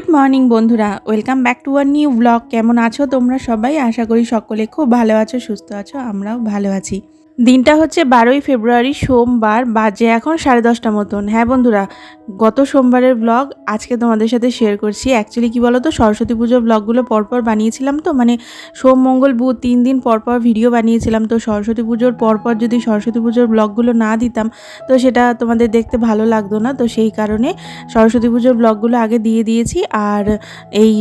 Good morning বন্ধুরা, welcome back to our new blog. কেমন আছো তোমরা সবাই? আশা করি সকলে খুব ভালো আছো, সুস্থ আছো, আমরাও ভালো আছি। দিনটা হচ্ছে বারোই ফেব্রুয়ারি, সোমবার বাজে এখন সাড়ে দশটা মতন। হ্যাঁ বন্ধুরা, গত সোমবারের ব্লগ আজকে তোমাদের সাথে শেয়ার করছি। অ্যাকচুয়ালি কী বলো তো সরস্বতী পুজোর ব্লগগুলো পরপর বানিয়েছিলাম তো মানে সোম, মঙ্গল, বুধ তিন দিন পরপর ভিডিও বানিয়েছিলাম তো, সরস্বতী পুজোর পরপর যদি সরস্বতী পুজোর ব্লগগুলো না দিতাম, তো সেটা তোমাদের দেখতে ভালো লাগতো না। তো সেই কারণে সরস্বতী পুজোর ব্লগগুলো আগে দিয়ে দিয়েছি। আর এই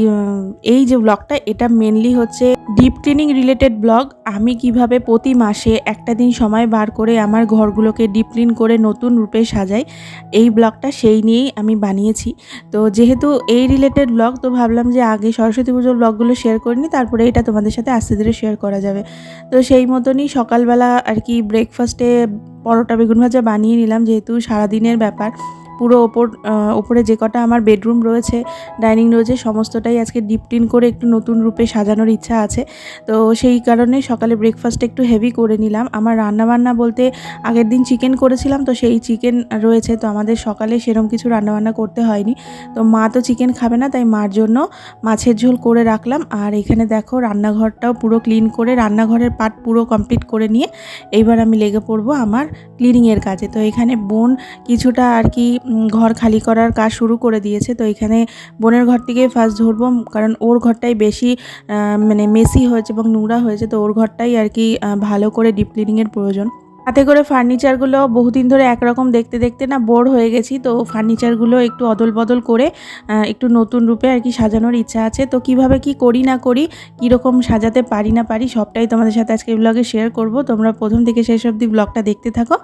এই যে ব্লগটা এটা মেনলি হচ্ছে ডিপ ক্লিনিং রিলেটেড ব্লগ আমি কীভাবে প্রতি মাসে একটা দিন সময় বার করে আমার ঘরগুলোকে ডিপ ক্লিন করে নতুন রূপে সাজাই। এই ব্লগটা সেই নিয়েই আমি বানিয়েছি। তো যেহেতু এই রিলেটেড ব্লগ তো ভাবলাম যে আগে সরস্বতী পুজোর ব্লগগুলো শেয়ার করিনি, তারপরে এটা তোমাদের সাথে আস্তে ধীরে শেয়ার করা যাবে। তো সেই মতনই সকালবেলা আর কি ব্রেকফাস্টে পরোটা বেগুন ভাজা বানিয়ে নিলাম, যেহেতু সারাদিনের ব্যাপার। পুরো ওপর ওপরে যে কটা আমার বেডরুম রয়েছে, ডাইনিং রয়েছে, সমস্তটাই আজকে ডিপ ক্লিন করে একটু নতুন রূপে সাজানোর ইচ্ছা আছে। তো সেই কারণে সকালে ব্রেকফাস্ট একটু হেভি করে নিলাম। আমার রান্নাবান্না বলতে আগের দিন চিকেন করেছিলাম, তো সেই চিকেন রয়েছে, তো আমাদের সকালে সেরম কিছু রান্নাবান্না করতে হয়নি। তো মা তো চিকেন খাবে না, তাই মার জন্য মাছের ঝোল করে রাখলাম। আর এখানে দেখো রান্নাঘরটাও পুরো ক্লিন করে, রান্নাঘরের পার্ট পুরো কমপ্লিট করে নিয়ে, এইবার আমি লেগে পড়ব আমার ক্লিনিংয়ের কাজে। তো এখানে বোন কিছুটা আর কি ঘর খালি করার কাজ শুরু করে দিয়েছে। তো এখানে বোনের ঘর থেকে ফার্স্ট ধরবো, কারণ ওর ঘরটাই বেশি মানে মেসি হয়েছে এবং নোংরা হয়েছে। তো ওর ঘরটাই আর কি ভালো করে ডিপ ক্লিনিংয়ের প্রয়োজন। হাতে করে ফার্নিচারগুলো বহুদিন ধরে একরকম দেখতে দেখতে না বোর হয়ে গেছি, তো ফার্নিচারগুলো একটু অদল বদল করে একটু নতুন রূপে আর কি সাজানোর ইচ্ছা আছে। তো কীভাবে কি করি না করি, কীরকম সাজাতে পারি না পারি, সবটাই তোমাদের সাথে আজকে ব্লগে শেয়ার করব। তোমরা প্রথম থেকে শেষ অবধি ব্লগটা দেখতে থাকো।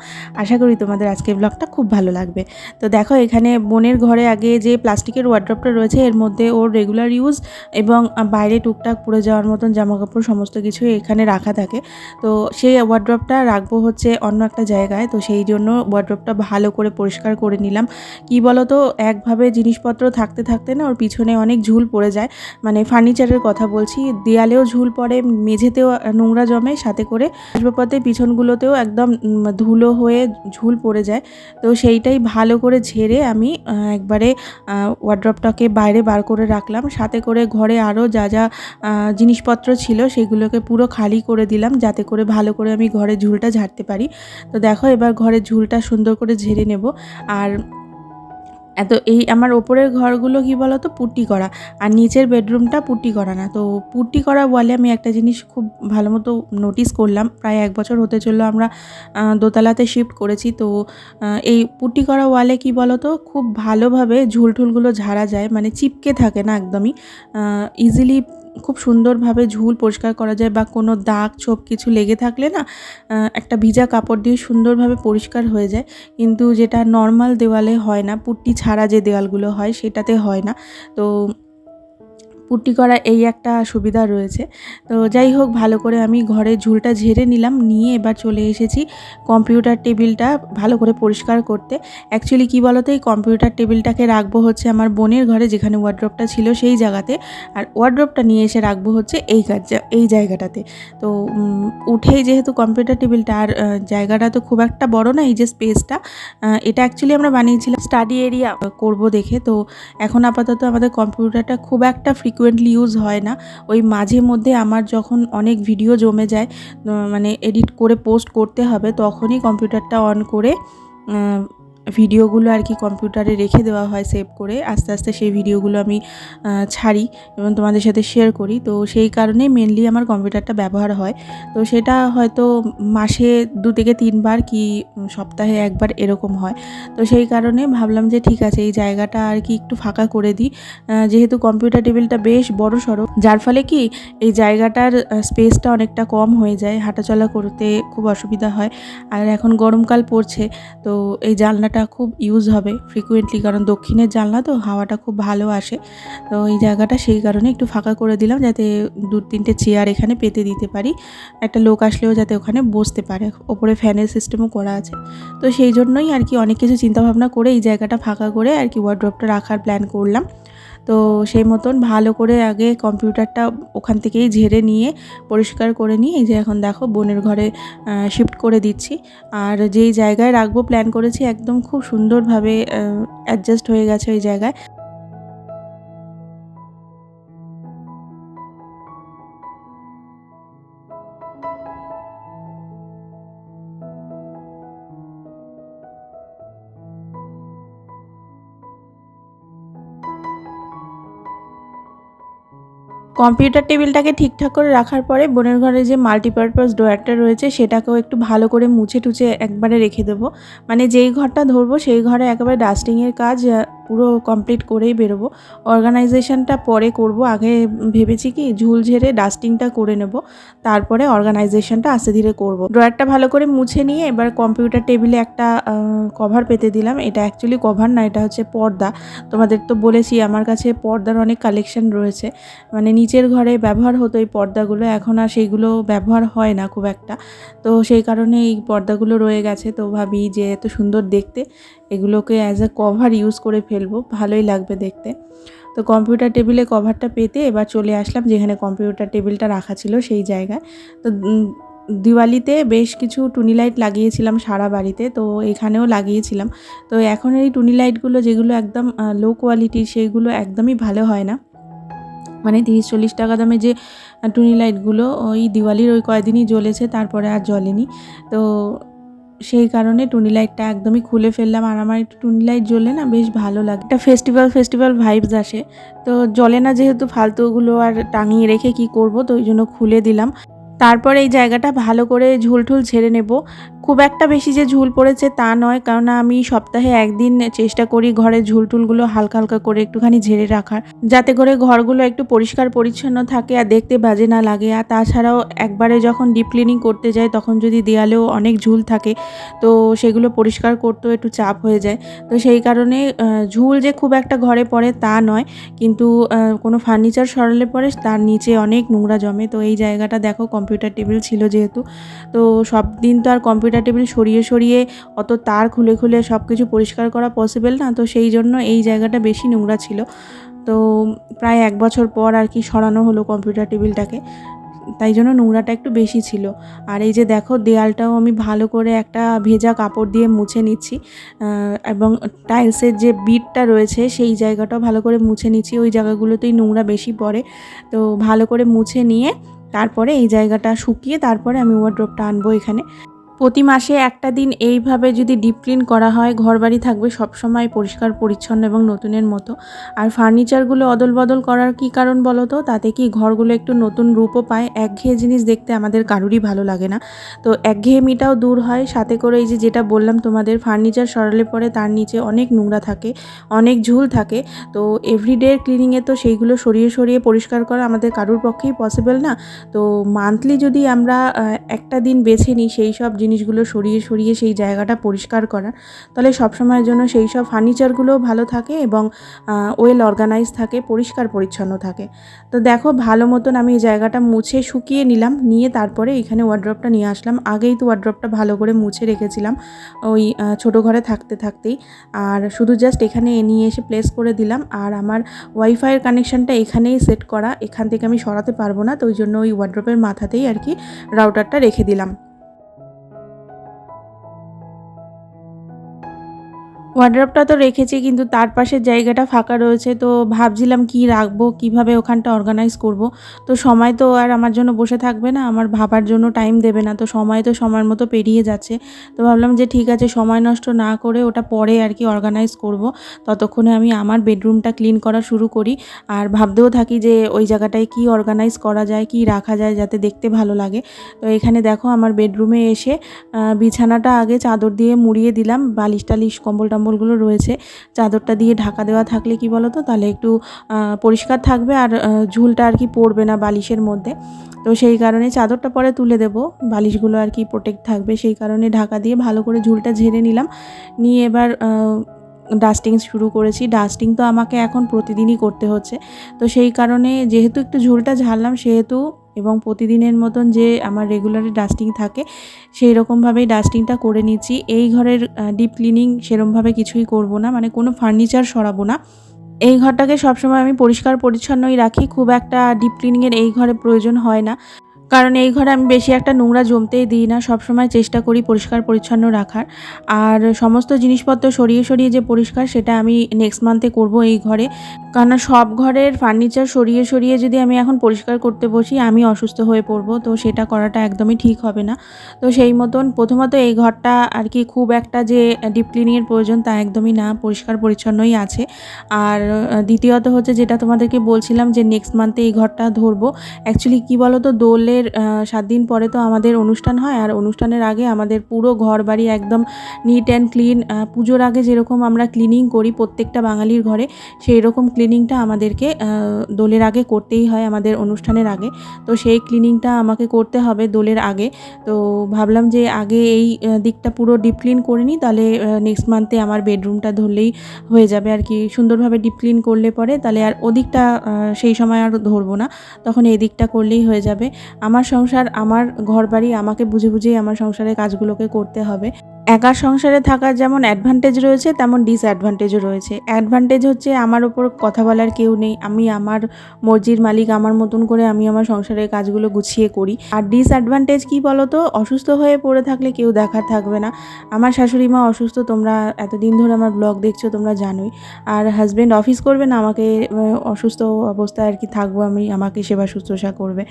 আশা করি তোমাদের আজকে ব্লগটা খুব ভালো লাগবে। তো দেখো, এখানে বোনের ঘরে আগে যে প্লাস্টিকের ওয়ার্ড্রপটা রয়েছে, এর মধ্যে ওর রেগুলার ইউজ এবং বাইরে টুকটাক পরে যাওয়ার মতন জামা কাপড় সমস্ত কিছু এখানে রাখা থাকে। তো সেই ওয়ার্ড্রপটা রাখব হচ্ছে অন্য একটা জায়গায়, তো সেই জন্য ওয়ার্ড্রপটা ভালো করে পরিষ্কার করে নিলাম। কি বলো তো একভাবে জিনিসপত্র থাকতে থাকতে না ওর পিছনে অনেক ঝুল পড়ে যায়। মানে ফার্নিচারের কথা বলছি, দেয়ালেও ঝুল পড়ে, মেঝেতেও নোংরা জমে, সাথে করে আসবাবপত্রের পিছনগুলোতেও একদম ধুলো হয়ে ঝুল পড়ে যায়। তো সেইটাই ভালো করে ঝেড়ে আমি একবারে ওয়ার্ড্রপটাকে বাইরে বার করে রাখলাম। সাথে করে ঘরে আরও যা যা জিনিসপত্র ছিল সেগুলোকে পুরো খালি করে দিলাম, যাতে করে ভালো করে আমি ঘরে ঝুলটা ঝাড়তে পারি। তো দেখো এবার ঘরে ঝুলটা সুন্দর করে ঝেড়ে নেব। আর এত এই আমার ওপরের ঘরগুলো কি বলো তো পুট্টি করা। আর নিচের বেডরুমটা পুট্টি করা না। তো পুট্টি করা ওয়ালে আমি একটা জিনিস খুব ভালো মতো নোটিস করলাম। প্রায় এক বছর হতে চলল আমরা দোতলাতে শিফট করেছি। তো এই পুট্টি করা ওয়ালে কি বলো তো খুব ভালোভাবে ঝুলঠুলগুলো ঝাড়া যায়। মানে চিপকে থাকে না একদমই। ইজিলি খুব সুন্দরভাবে ঝুল পরিষ্কার করা যায় বা কোনো দাগ ছোপ কিছু লেগে থাকলে না একটা ভিজা কাপড় দিয়ে সুন্দরভাবে পরিষ্কার হয়ে যায়। কিন্তু যেটা নর্মাল দেওয়ালে হয় না, পুট্টি ছাড়া যে দেওয়ালগুলো হয় সেটাতে হয় না। তো পুট্টি করা এই একটা সুবিধা রয়েছে। তো যাই হোক, ভালো করে আমি ঘরে ঝুলটা ঝেড়ে নিলাম, নিয়ে এবার চলে এসেছি কম্পিউটার টেবিলটা ভালো করে পরিষ্কার করতে। অ্যাকচুয়ালি কী বলতো, এই কম্পিউটার টেবিলটাকে রাখব হচ্ছে আমার বোনের ঘরে, যেখানে ওয়ার্ড্রপটা ছিল সেই জায়গাতে। আর ওয়ার্ড্রপটা নিয়ে এসে রাখব হচ্ছে এই কাজ, এই জায়গাটাতে। তো উঠেই যেহেতু কম্পিউটার টেবিলটা, আর জায়গাটা তো খুব একটা বড় না, এই যে স্পেসটা এটা অ্যাকচুয়ালি আমরা বানিয়েছিলাম স্টাডি এরিয়া করব দেখে। তো এখন আপাতত আমাদের কম্পিউটারটা খুব একটা ফ্রিকুয়েন্টলি ইউজ হয় না। ওই মাঝে মধ্যে আমার যখন অনেক ভিডিও জমে যায় মানে এডিট করে পোস্ট করতে হবে, তখনই কম্পিউটারটা অন করে ভিডিওগুলো আর কি কম্পিউটারে রেখে দেওয়া হয় সেভ করে, আস্তে আস্তে সেই ভিডিওগুলো আমি ছাড়ি এবং তোমাদের সাথে শেয়ার করি। তো সেই কারণে মেনলি আমার কম্পিউটারটা ব্যবহার হয়। তো সেটা হয়তো মাসে দু থেকে তিনবার কি সপ্তাহে একবার এরকম হয়। তো সেই কারণে ভাবলাম যে ঠিক আছে, এই জায়গাটা আর কি একটু ফাঁকা করে দিই। যেহেতু কম্পিউটার টেবিলটা বেশ বড় সড়ো, যার ফলে কি এই জায়গাটার স্পেসটা অনেকটা কম হয়ে যায়। হাঁটাচলা করতে খুব অসুবিধা হয়। আর এখন গরমকাল পড়ছে, তো এই জানলাটা খুব ইউজ হবে ফ্রিকুয়েন্টলি কারণ দক্ষিণের জানলা তো হাওয়াটা খুব ভালো আসে। তো এই জায়গাটা সেই কারণে একটু ফাঁকা করে দিলাম যাতে দু তিনটে চেয়ার এখানে পেতে দিতে পারি। একটা লোক আসলেও যাতে ওখানে বসতে পারে। ওপরে ফ্যানের সিস্টেমও করা আছে। তো সেই জন্যই আর কি অনেক কিছু চিন্তাভাবনা করে এই জায়গাটা ফাঁকা করে আর কি ওয়ার্ড্রপটা রাখার প্ল্যান করলাম। তো সেই মতন ভালো করে আগে কম্পিউটারটা ওখান থেকেই ঝেড়ে নিয়ে পরিষ্কার করে নিয়ে, এই যে এখন দেখো বোনের ঘরে শিফট করে দিচ্ছি। আর যেই জায়গায় রাখব প্ল্যান করেছি, একদম খুব সুন্দরভাবে অ্যাডজাস্ট হয়ে গেছে ওই জায়গায়। কম্পিউটার টেবিলটাকে ঠিকঠাক করে রাখার পরে বোনের ঘরে যে মাল্টিপারপাস ড্রয়ারটা রয়েছে, সেটাকেও একটু ভালো করে মুছে টুছে একবারে রেখে দেবো। মানে যেই ঘরটা ধরবো, সেই ঘরে একেবারে ডাস্টিংয়ের কাজ পুরো কমপ্লিট করেই বেরোবো। অর্গানাইজেশনটা পরে করব। আগে ভেবেছি কি ঝুল ঝেড়ে ডাস্টিংটা করে নেব। তারপরে অর্গানাইজেশনটা আস্তে ধীরে করব। ড্রয়ারটা ভালো করে মুছে নিয়ে এবার কম্পিউটার টেবিলে একটা কভার পেতে দিলাম। এটা অ্যাকচুয়ালি কভার না, এটা হচ্ছে পর্দা। তোমাদের তো বলেছি, আমার কাছে পর্দার অনেক কালেকশন রয়েছে। মানে নিচের ঘরে ব্যবহার হতো এই পর্দাগুলো, এখন আর সেইগুলো ব্যবহার হয় না খুব একটা। তো সেই কারণে এই পর্দাগুলো রয়ে গেছে। তো ভাবি যে এত সুন্দর দেখতে। এগুলোকে অ্যাজ আ কভার ইউজ করে ফেলব, ভালোই লাগবে দেখতে। তো কম্পিউটার টেবিলে কভারটা পেতে এবার চলে আসলাম যেখানে কম্পিউটার টেবিলটা রাখা ছিল সেই জায়গায়। তো দিওয়ালিতে বেশ কিছু টুনি লাইট লাগিয়েছিলাম সারা বাড়িতে, তো এখানেও লাগিয়েছিলাম। তো এখন এই টুনি লাইটগুলো যেগুলো একদম লো কোয়ালিটির সেইগুলো একদমই ভালো হয় না। মানে তিরিশ চল্লিশ টাকা দামে যে টুনি লাইটগুলো ওই দিওয়ালির ওই কয়দিনই জ্বলেছে, তারপরে আর জ্বলেনি। তো সেই কারণে টুনি লাইটটা একদমই খুলে ফেললাম আর আমার একটু টুনি লাইট জ্বলে না বেশ ভালো লাগে। একটা ফেস্টিভ্যাল ফেস্টিভ্যাল ভাইবস আসে। তো জ্বলে না যেহেতু ফালতুগুলো আর টাঙিয়ে রেখে কি করব, তো ওই জন্য খুলে দিলাম। তারপর এই জায়গাটা ভালো করে ঝুলঠুল ছেড়ে নেব। খুব একটা বেশি যে ঝুল পড়েছে তা নয় কারণ আমি সপ্তাহে একদিন চেষ্টা করি ঘরের ঝুলটুলগুলো হালকা হালকা করে একটুখানি ঝেড়ে রাখার, যাতে করে ঘরগুলো একটু পরিষ্কার পরিচ্ছন্ন থাকে আর দেখতে বাজে না লাগে। আর তাছাড়াও একবারে যখন ডিপ ক্লিনিং করতে যাই, তখন যদি দেয়ালেও অনেক ঝুল থাকে, তো সেগুলো পরিষ্কার করতেও একটু চাপ হয়ে যায়। তো সেই কারণে ঝুল যে খুব একটা ঘরে পড়ে তা নয়, কিন্তু কোনো ফার্নিচার সরালে পরে তার নিচে অনেক নোংরা জমে। তো এই জায়গাটা দেখো কম্পিউটার টেবিল ছিল যেহেতু, তো সব দিন তো আর কম্পিউটার টেবিল সরিয়ে সরিয়ে অত তার খুলে খুলে সব কিছু পরিষ্কার করা পসিবল না? তো সেই জন্য এই জায়গাটা বেশি নোংরা ছিল। তো প্রায় এক বছর পর আর কি সরানো হলো কম্পিউটার টেবিলটাকে তাই জন্য নোংরাটা একটু বেশি ছিল। আর এই যে দেখো, দেয়ালটাও আমি ভালো করে একটা ভেজা কাপড় দিয়ে মুছে নিচ্ছি। এবং টাইলসের যে বিটটা রয়েছে, সেই জায়গাটাও ভালো করে মুছে নিচ্ছি। ওই জায়গাগুলোতেই নোংরা বেশি পড়ে। তো ভালো করে মুছে নিয়ে তারপরে এই জায়গাটা শুকিয়ে তারপরে আমি ওয়ার্ড্রপটা আনব এখানে। প্রতি মাসে একটা দিন এইভাবে যদি ডিপ ক্লিন করা হয়, ঘরবাড়ি থাকবে সবসময় পরিষ্কার, পরিচ্ছন্ন এবং নতুনের মতো। আর ফার্নিচারগুলো অদল বদল করার কি কারণ বলো তো? তাতে কি ঘরগুলো একটু নতুন রূপও পায়? একঘেয়ে জিনিস দেখতে আমাদের কারুরই ভালো লাগে না। তো একঘেয়েমিটাও দূর হয়। সাথে করে এই যে যেটা বললাম তোমাদের ফার্নিচার সরালে পরে তার নিচে অনেক নোংরা থাকে, অনেক ঝুল থাকে। তো এভরিডে ক্লিনিংয়ে তো সেইগুলো সরিয়ে সরিয়ে পরিষ্কার করা আমাদের কারুর পক্ষেই পসিবল না। তো মান্থলি যদি আমরা একটা দিন বেছে নিই, সেই সব জিনিসগুলো সরিয়ে সরিয়ে সেই জায়গাটা পরিষ্কার করার তাহলে সবসময়ের জন্য সেই সব ফার্নিচারগুলোও ভালো থাকে এবং ওয়েল অর্গানাইজ থাকে, পরিষ্কার পরিচ্ছন্ন থাকে। তো দেখো ভালো মতন আমি এই জায়গাটা মুছে শুকিয়ে নিলাম, নিয়ে তারপরে এখানে ওয়ার্ড্রপটা নিয়ে আসলাম। আগেই তো ওয়ার্ড্রপটা ভালো করে মুছে রেখেছিলাম ওই ছোটো ঘরে থাকতে থাকতেই। আর শুধু জাস্ট এখানে নিয়ে এসে প্লেস করে দিলাম। আর আমার ওয়াইফাইয়ের কানেকশানটা এখানেই সেট করা। এখান থেকে আমি সরাতে পারব না, তো ওই জন্য ওই ওয়ার্ড্রপের মাথাতেই আর কি রাউটারটা রেখে দিলাম। ওয়ার্ড্রপটা তো রেখেছি, কিন্তু তার পাশের জায়গাটা ফাঁকা রয়েছে, তো ভাবছিলাম কি রাখব, কীভাবে ওখানটা অর্গানাইজ করব। তো সময় তো আর আমার জন্য বসে থাকবে না, আমার ভাবার জন্য টাইম দেবে না, তো সময় তো সময়ের মতো পেরিয়ে যাচ্ছে। তো ভাবলাম যে ঠিক আছে, সময় নষ্ট না করে ওটা পরে আর কি অর্গানাইজ করব। ততক্ষণে আমি আমার বেডরুমটা ক্লিন করা শুরু করি, আর ভাবতেও থাকি যে ওই জায়গাটায় কি অর্গানাইজ করা যায়, কি রাখা যায় যাতে দেখতে ভালো লাগে। তো এখানে দেখো আমার বেডরুমে এসে বিছানাটা আগে চাদর দিয়ে মুড়িয়ে দিলাম বালিশ টালিশ কম্বল টম্বলগুলো রয়েছে। চাদরটা দিয়ে ঢাকা দেওয়া থাকলে কি বলো তো তাহলে একটু পরিষ্কার থাকবে আর ঝুলটা আর কি পড়বে না বালিশের মধ্যে। তো সেই কারণে চাদরটা পরে তুলে দেবো। বালিশগুলো আর কি প্রোটেক্ট থাকবে। সেই কারণে ঢাকা দিয়ে ভালো করে ঝুলটা ঝেড়ে নিলাম। নিয়ে এবার ডাস্টিং শুরু করেছি। ডাস্টিং তো আমাকে এখন প্রতিদিনই করতে হচ্ছে। তো সেই কারণে যেহেতু একটু ঝুলটা ঝাড়লাম, সেহেতু এবং প্রতিদিনের মতন যে আমার রেগুলারে ডাস্টিং থাকে, সেই রকমভাবেই ডাস্টিংটা করে নিচ্ছি। এই ঘরের ডিপ ক্লিনিং সেরমভাবে কিছুই করব না মানে কোনো ফার্নিচার সরাবো না। এই ঘরটাকে সবসময় আমি পরিষ্কার পরিচ্ছন্নই রাখি, খুব একটা ডিপ ক্লিনিংয়ের এই ঘরে প্রয়োজন হয় না। কারণ এই ঘরে আমি বেশি একটা নোংরা জমতেই দিই না, সবসময় চেষ্টা করি পরিষ্কার পরিচ্ছন্ন রাখার। আর সমস্ত জিনিসপত্র সরিয়ে সরিয়ে যে পরিষ্কার সেটা আমি নেক্সট মান্থে করব এই ঘরে। কারণ সব ঘরের ফার্নিচার সরিয়ে সরিয়ে যদি আমি এখন পরিষ্কার করতে বসি, আমি অসুস্থ হয়ে পড়ব, তো সেটা করাটা একদমই ঠিক হবে না। তো সেই মতন প্রথমত এই ঘরটা আর কি খুব একটা যে ডিপ ক্লিনিংয়ের প্রয়োজন তা একদমই না, পরিষ্কার পরিচ্ছন্নই আছে। আর দ্বিতীয়ত হচ্ছে যেটা তোমাদেরকে বলছিলাম যে নেক্সট মান্থে এই ঘরটা ধরবো অ্যাকচুয়ালি কী বলো তো দোলের সাত দিন পরে তো আমাদের অনুষ্ঠান হয়। আর অনুষ্ঠানের আগে আমাদের পুরো ঘর বাড়ি একদম নিট অ্যান্ড ক্লিন পুজোর আগে যেরকম আমরা ক্লিনিং করি প্রত্যেকটা বাঙালির ঘরে সেই রকম ক্লিনিংটা আমাদেরকে দোলের আগে করতেই হয় আমাদের অনুষ্ঠানের আগে। তো সেই ক্লিনিংটা আমাকে করতে হবে দোলের আগে। তো ভাবলাম যে আগে এই দিকটা পুরো ডিপ ক্লিন করে নিই, তাহলে নেক্সট মান্থে আমার বেডরুমটা ধরলেই হয়ে যাবে। আর কি সুন্দরভাবে ডিপ ক্লিন করলে পরে তাহলে আর ওদিকটা সেই সময় আর ধরবো না। তখন এই দিকটা করলেই হয়ে যাবে। আমার সংসার আমার ঘর বাড়ি আমাকে বুঝে বুঝেই আমার সংসারের কাজগুলোকে করতে হবে। একা সংসারে থাকার যেমন অ্যাডভান্টেজ রয়েছে, তেমন ডিসঅ্যাডভান্টেজও রয়েছে। অ্যাডভান্টেজ হচ্ছে আমার ওপর কথা বলার কেউ নেই। আমি আমার মর্জির মালিক, আমার মতন করে আমি আমার সংসারের কাজগুলো গুছিয়ে করি। আর ডিসঅ্যাডভান্টেজ কী বলো তো অসুস্থ হয়ে পড়ে থাকলে কেউ দেখার থাকবে না। আমার শাশুড়ি মা অসুস্থ, তোমরা এতদিন ধরে আমার ব্লগ দেখছ, তোমরা জানোই। আর হাজব্যান্ড অফিস করবে না, আমাকে অসুস্থ অবস্থায় আর কি থাকব আমি, আমাকে সেবা শুশ্রূষা করবে।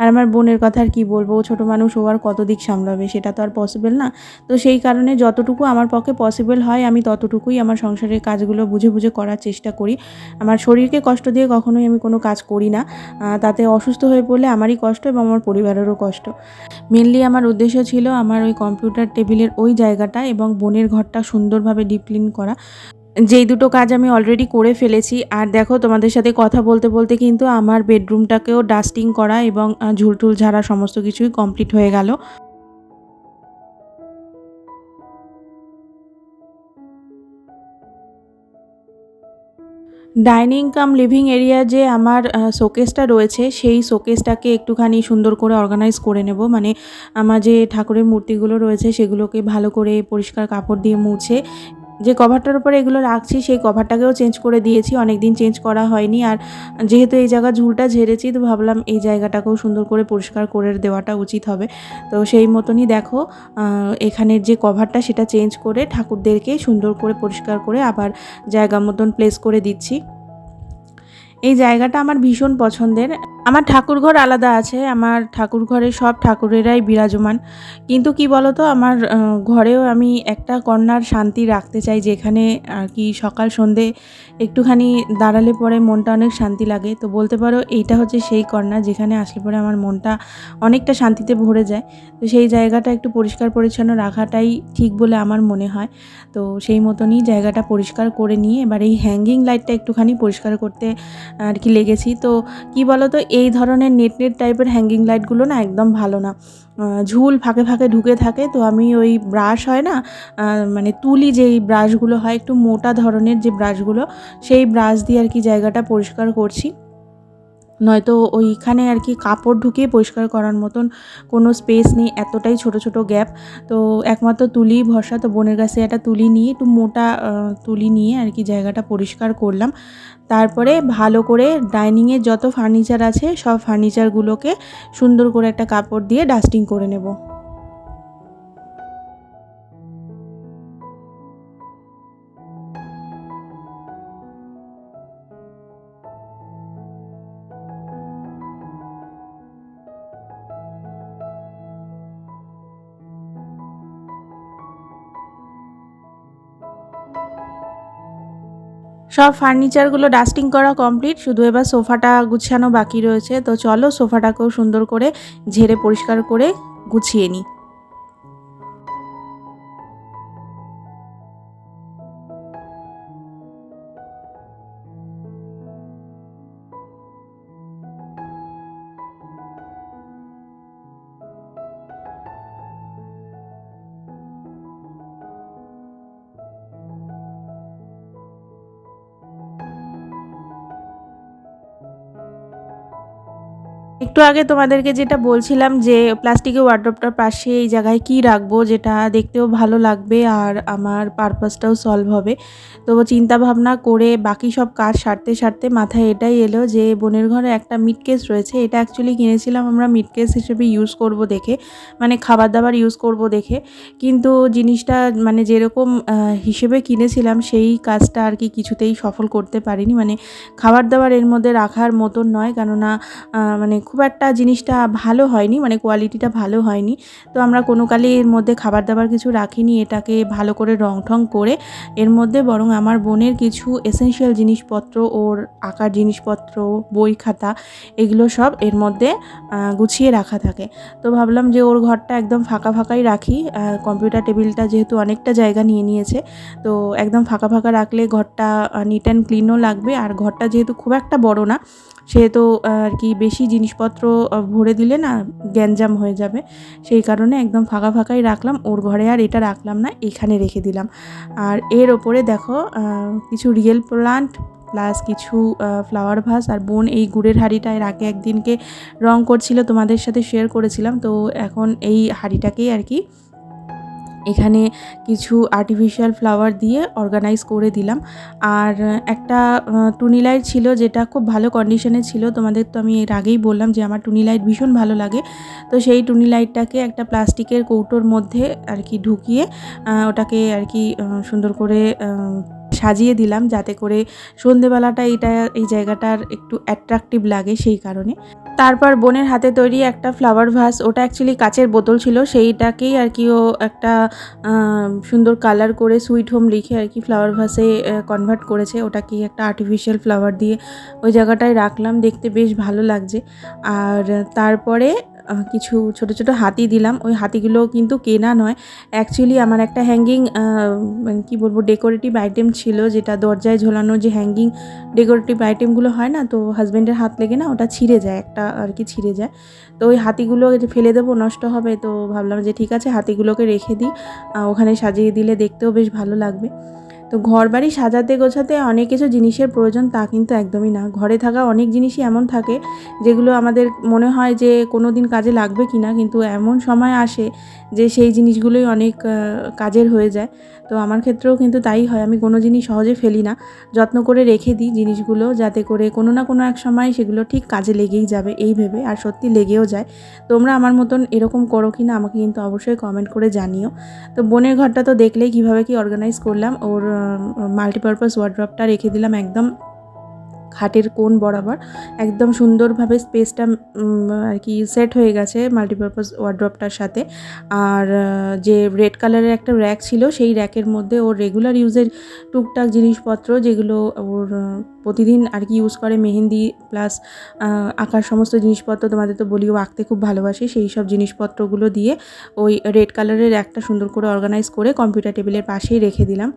আর আমার বোনের কথা আর কী বলব? ছোটো মানুষ, ও আর কত দিক সামলাবে? সেটা তো আর পসিবল না। তো সেই কারণে কারণে যতটুকু আমার পক্ষে পসিবল হয়, আমি ততটুকুই আমার সংসারের কাজগুলো বুঝে বুঝে করার চেষ্টা করি। আমার শরীরকে কষ্ট দিয়ে কখনোই আমি কোনো কাজ করি না। তাতে অসুস্থ হয়ে পড়লে আমারই কষ্ট এবং আমার পরিবারেরও কষ্ট। মেনলি আমার উদ্দেশ্য ছিল আমার ওই কম্পিউটার টেবিলের ওই জায়গাটা এবং বোনের ঘরটা সুন্দরভাবে ডিপ ক্লিন করা। যেই দুটো কাজ আমি অলরেডি করে ফেলেছি, আর দেখো তোমাদের সাথে কথা বলতে বলতে কিন্তু আমার বেডরুমটাকেও ডাস্টিং করা এবং ঝুলটুল ঝাড়া সমস্ত কিছুই কমপ্লিট হয়ে গেল। ডাইনিং কাম, লিভিং এরিয়া যে আমার শোকেসটা রয়েছে, সেই শোকেসটাকে একটুখানি সুন্দর করে অর্গানাইজ করে নেব। মানে আমার যে ঠাকুরের মূর্তিগুলো রয়েছে, সেগুলোকে ভালো করে পরিষ্কার কাপড় দিয়ে মুছে যে কভারটার উপরে এগুলো রাখছি, সেই কভারটাকেও চেঞ্জ করে দিয়েছি। অনেক দিন চেঞ্জ করা হয়নি আর যেহেতু এই জায়গা ঝুলটা ঝেড়েছি, তো ভাবলাম এই জায়গাটাকেও সুন্দর করে পরিষ্কার করে দেওয়াটা উচিত হবে। তো সেই মতনই দেখো এখানের যে কভারটা সেটা চেঞ্জ করে ঠাকুরদেরকে সুন্দর করে পরিষ্কার করে আবার জায়গা মতন প্লেস করে দিচ্ছি। এই জায়গাটা আমার ভীষণ পছন্দের। আমার ঠাকুর ঘর আলাদা আছে, আমার ঠাকুর ঘরে সব ঠাকুরেরাই বিরাজমান। কিন্তু কি বলতো, আমার ঘরেও আমি একটা কর্নার শান্তি রাখতে চাই, যেখানে আর কি সকাল, সন্ধে একটুখানি দাঁড়ালে পরে মনটা অনেক শান্তি লাগে। তো বলতে পারো, এইটা হচ্ছে সেই কর্নার যেখানে আসলে পরে আমার মনটা অনেকটা শান্তিতে ভরে যায়। তো সেই জায়গাটা একটু পরিষ্কার পরিচ্ছন্ন রাখাটাই ঠিক বলে আমার মনে হয়। তো সেই মতনই জায়গাটা পরিষ্কার করে নিয়ে, এবার এই হ্যাঙ্গিং লাইটটা একটুখানি পরিষ্কার করতে আর কি লেগেছি। তো কি বলো তো এই ধরনের নেট নেট টাইপের হ্যাঙ্গিং লাইটগুলো না একদম ভালো না। ঝুল ফাঁকে ফাঁকে ঢুকে থাকে, তো আমি ওই ব্রাশ হয় না মানে তুলি যেই ব্রাশগুলো হয়, একটু মোটা ধরনের যে ব্রাশগুলো সেই ব্রাশ দিয়ে আর কি জায়গাটা পরিষ্কার করছি। নয়তো ওইখানে আর কি কাপড় ঢুকিয়ে পরিষ্কার করার মতন কোনো স্পেস নেই, এতটাই ছোট ছোট গ্যাপ তো একমাত্র তুলি ভরসা, তো বোনের কাছে একটা তুলি নিয়ে, একটু মোটা তুলি নিয়ে আর কি জায়গাটা পরিষ্কার করলাম। তারপরে ভালো করে ডাইনিংয়ে যত ফার্নিচার আছে, সব ফার্নিচারগুলোকে সুন্দর করে একটা কাপড় দিয়ে ডাস্টিং করে নেব। সব ফার্নিচারগুলো ডাস্টিং করা কমপ্লিট শুধু এবার সোফাটা গুছানো বাকি রয়েছে। তো চলো, সোফাটাকেও সুন্দর করে ঝেড়ে পরিষ্কার করে গুছিয়ে নিই। একটু আগে তোমাদেরকে যেটা বলছিলাম যে প্লাস্টিকের ওয়ার্ড্রপটার পাশে এই জায়গায় কি রাখব, যেটা দেখতেও ভালো লাগবে আর আমার পারপাসটাও সলভ হবে। তো চিন্তা ভাবনা করে বাকি সব কাজ সারতে সারতে মাথায় এটাই এলো যে বোনের ঘরে একটা মিট কেস রয়েছে, এটা অ্যাকচুয়ালি কিনেছিলাম আমরা মিট কেস হিসেবে ইউজ করব দেখে মানে খাবার দাবার ইউজ করব দেখে। কিন্তু জিনিসটা মানে যেরকম হিসেবে কিনেছিলাম সেই কাজটা আর কি কিছুতেই সফল করতে পারিনি। মানে খাবার দাবার এর মধ্যে রাখার মতন নয়, কেননা মানে খুব একটা জিনিসটা ভালো হয়নি মানে কোয়ালিটিটা ভালো হয়নি। তো আমরা কোনো কালে এর মধ্যে খাবার দাবার কিছু রাখিনি, এটাকে ভালো করে রং ঠং করে। এর মধ্যে বরং আমার বোনের কিছু এসেনশিয়াল জিনিসপত্র, ওর আঁকার জিনিসপত্র, বই খাতা, এগুলো সব এর মধ্যে গুছিয়ে রাখা থাকে। তো ভাবলাম যে ওর ঘরটা একদম ফাঁকা ফাঁকাই রাখি। কম্পিউটার টেবিলটা যেহেতু অনেকটা জায়গা নিয়ে নিয়েছে, তো একদম ফাঁকা ফাঁকা রাখলে ঘরটা নিট অ্যান্ড ক্লিনও লাগবে। আর ঘরটা যেহেতু খুব একটা বড় না, সেহেতু আর কি বেশি জিনিসপত্র ভরে দিলে না গ্যাঞ্জাম হয়ে যাবে। সেই কারণে একদম ফাঁকা ফাঁকাই রাখলাম। ওর ঘরে আর এটা রাখলাম না, এখানে রেখে দিলাম। আর এর ওপরে দেখো কিছু রিয়েল প্লান্ট প্লাস কিছু ফ্লাওয়ার ভাস আর বোন এই গুড়ের হাঁড়িটা এর আগে একদিনকে রং করছিল, তোমাদের সাথে শেয়ার করেছিলাম। তো এখন এই হাঁড়িটাকেই আর কি এখানে কিছু আর্টিফিশিয়াল ফ্লাওয়ার দিয়ে অর্গানাইজ করে দিলাম। আর একটা টুনি লাইট ছিল যেটা খুব ভালো কন্ডিশনে ছিল। তোমাদের তো আমি এর আগেই বললাম যে আমার টুনি লাইট ভীষণ ভালো লাগে। তো সেই টুনি লাইটটাকে একটা প্লাস্টিকের কৌটোর মধ্যে আর কি ঢুকিয়ে ওটাকে আর কি সুন্দর করে সাজিয়ে দিলাম যাতে করে সন্ধেবেলাটা এটা এই জায়গাটার একটু অ্যাট্রাকটিভ লাগে সেই কারণে। তারপর বোনের হাতে তৈরি একটা ফ্লাওয়ার ভাস ওটা অ্যাকচুয়ালি কাচের বোতল ছিল, সেইটাকেই আর কি ও একটা সুন্দর কালার করে সুইট হোম লিখে আর কি ফ্লাওয়ার ভাসে কনভার্ট করেছে। ওটাকে একটা আর্টিফিশিয়াল ফ্লাওয়ার দিয়ে ওই জায়গাটায় রাখলাম, দেখতে বেশ ভালো লাগছে। আর তারপরে কিছু ছোট ছোট হাতি দিলাম। ওই হাতিগুলো কিন্তু কেনা নয়। অ্যাকচুয়ালি আমার একটা হ্যাঙ্গিং কী বলব ডেকোরেটিভ আইটেম ছিল যেটা দরজায় ঝোলানো যে হ্যাঙ্গিং ডেকোরেটিভ আইটেমগুলো হয় না, তো হাজব্যান্ডের হাত লেগে না ওটা ছিঁড়ে যায়, একটা আর কি ছিঁড়ে যায়। তো ওই হাতিগুলো ফেলে দেবো, নষ্ট হবে, তো ভাবলাম যে ঠিক আছে, হাতিগুলোকে রেখে দিই। ওখানে সাজিয়ে দিলে দেখতেও বেশ ভালো লাগবে। তো ঘর বাড়ি সাজাতে গোছাতে অনেক কিছু জিনিসের প্রয়োজন, তা কিন্তু একদমই না। ঘরে থাকা অনেক জিনিসই এমন থাকে, যেগুলো আমাদের মনে হয় যে কোনো দিন কাজে লাগবে কি না কিন্তু এমন সময় আসে যে সেই জিনিসগুলোই অনেক কাজের হয়ে যায়। তো আমার ক্ষেত্রেও কিন্তু তাই হয়। আমি কোনো জিনিস সহজে ফেলি না। যত্ন করে রেখে দিই জিনিসগুলো যাতে করে কোনো না কোনো এক সময় সেগুলো ঠিক কাজে লেগেই যাবে এই ভেবে, আর সত্যি লেগেও যায়। তোমরা আমার মতন এরকম করো কি না আমাকে কিন্তু অবশ্যই কমেন্ট করে জানিও। তো বোনের ঘরটা তো দেখলেই কীভাবে কি অর্গানাইজ করলাম। ওর মাল্টিপারপাস ওয়ার্ড্রপটা রেখে দিলাম একদম খাটের কোণ বরাবর একদম সুন্দরভাবে স্পেসটা আর কি সেট হয়ে গেছে মাল্টিপারপাস ওয়ার্ড্রপটার সাথে। আর যে রেড কালারের একটা র্যাক ছিল, সেই র্যাকের মধ্যে ওর রেগুলার ইউজের টুকটাক জিনিসপত্র যেগুলো ওর প্রতিদিন আর কি ইউজ করে মেহেন্দি প্লাস আঁকার সমস্ত জিনিসপত্র তোমাদের তো বলিও আঁকতে খুব ভালোবাসি, সেই সব জিনিসপত্রগুলো দিয়ে ওই রেড কালারের একটা সুন্দর করে অর্গানাইজ করে কম্পিউটার টেবিলের পাশেই রেখে দিলাম।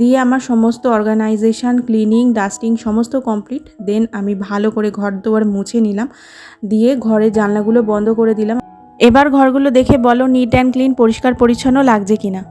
দিয়ে আমার সমস্ত অর্গানাইজেশান ক্লিনিং ডাস্টিং সমস্ত কমপ্লিট দেন আমি ভালো করে ঘর দুয়ার মুছে নিলাম। দিয়ে ঘরের জানলাগুলো বন্ধ করে দিলাম। এবার ঘরগুলো দেখে বলো নিট অ্যান্ড ক্লিন পরিষ্কার, পরিচ্ছন্ন লাগছে কিনা?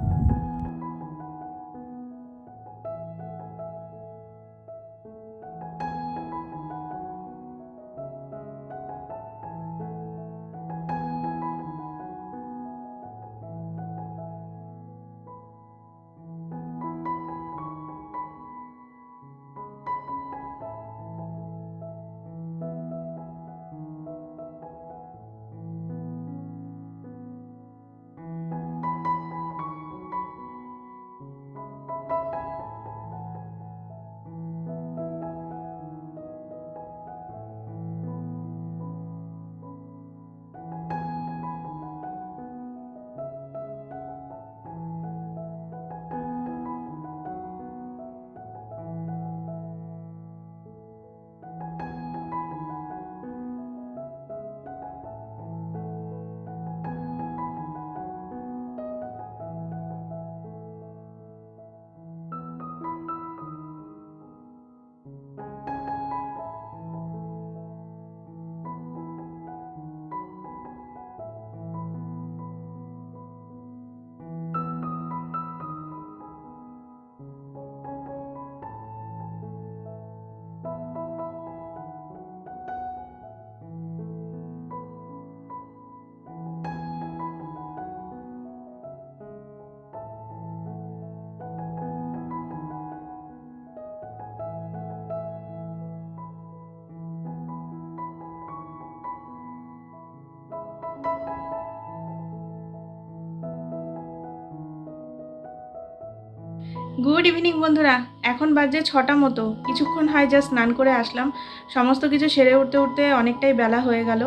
গুড ইভিনিং বন্ধুরা, এখন বাজে ছটা মতো। কিছুক্ষণ হয়, জাস্ট স্নান করে আসলাম। সমস্ত কিছু সেরে উঠতে উঠতে অনেকটাই বেলা হয়ে গেল।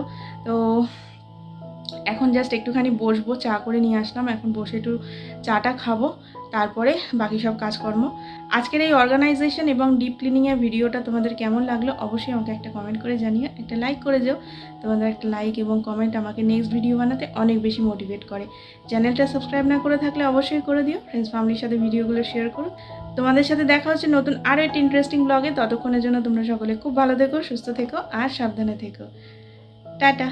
তো এখন জাস্ট একটুখানি বসবো, চা করে নিয়ে আসলাম, এখন বসে একটু চাটা খাব, তারপরে বাকি সব কাজকর্ম। আজকের এই অর্গানাইজেশন এবং ডিপ ক্লিনিংয়ের ভিডিওটা তোমাদের কেমন লাগল অবশ্যই আমাকে একটা কমেন্ট করে জানিও, একটা লাইক করে যেও। তোমাদের একটা লাইক এবং কমেন্ট আমাকে নেক্সট ভিডিও বানাতে অনেক বেশি মোটিভেট করে। চ্যানেলটা সাবস্ক্রাইব না করে থাকলে অবশ্যই করে দিও ফ্রেন্ডস ফ্যামিলির সাথে ভিডিওগুলো শেয়ার করো। তোমাদের সাথে দেখা হচ্ছে নতুন আরও একটি ইন্টারেস্টিং ব্লগে ততক্ষণের জন্য তোমরা সকলে খুব ভালো থেকো, সুস্থ থেকো আর সাবধানে থেকো। টাটা!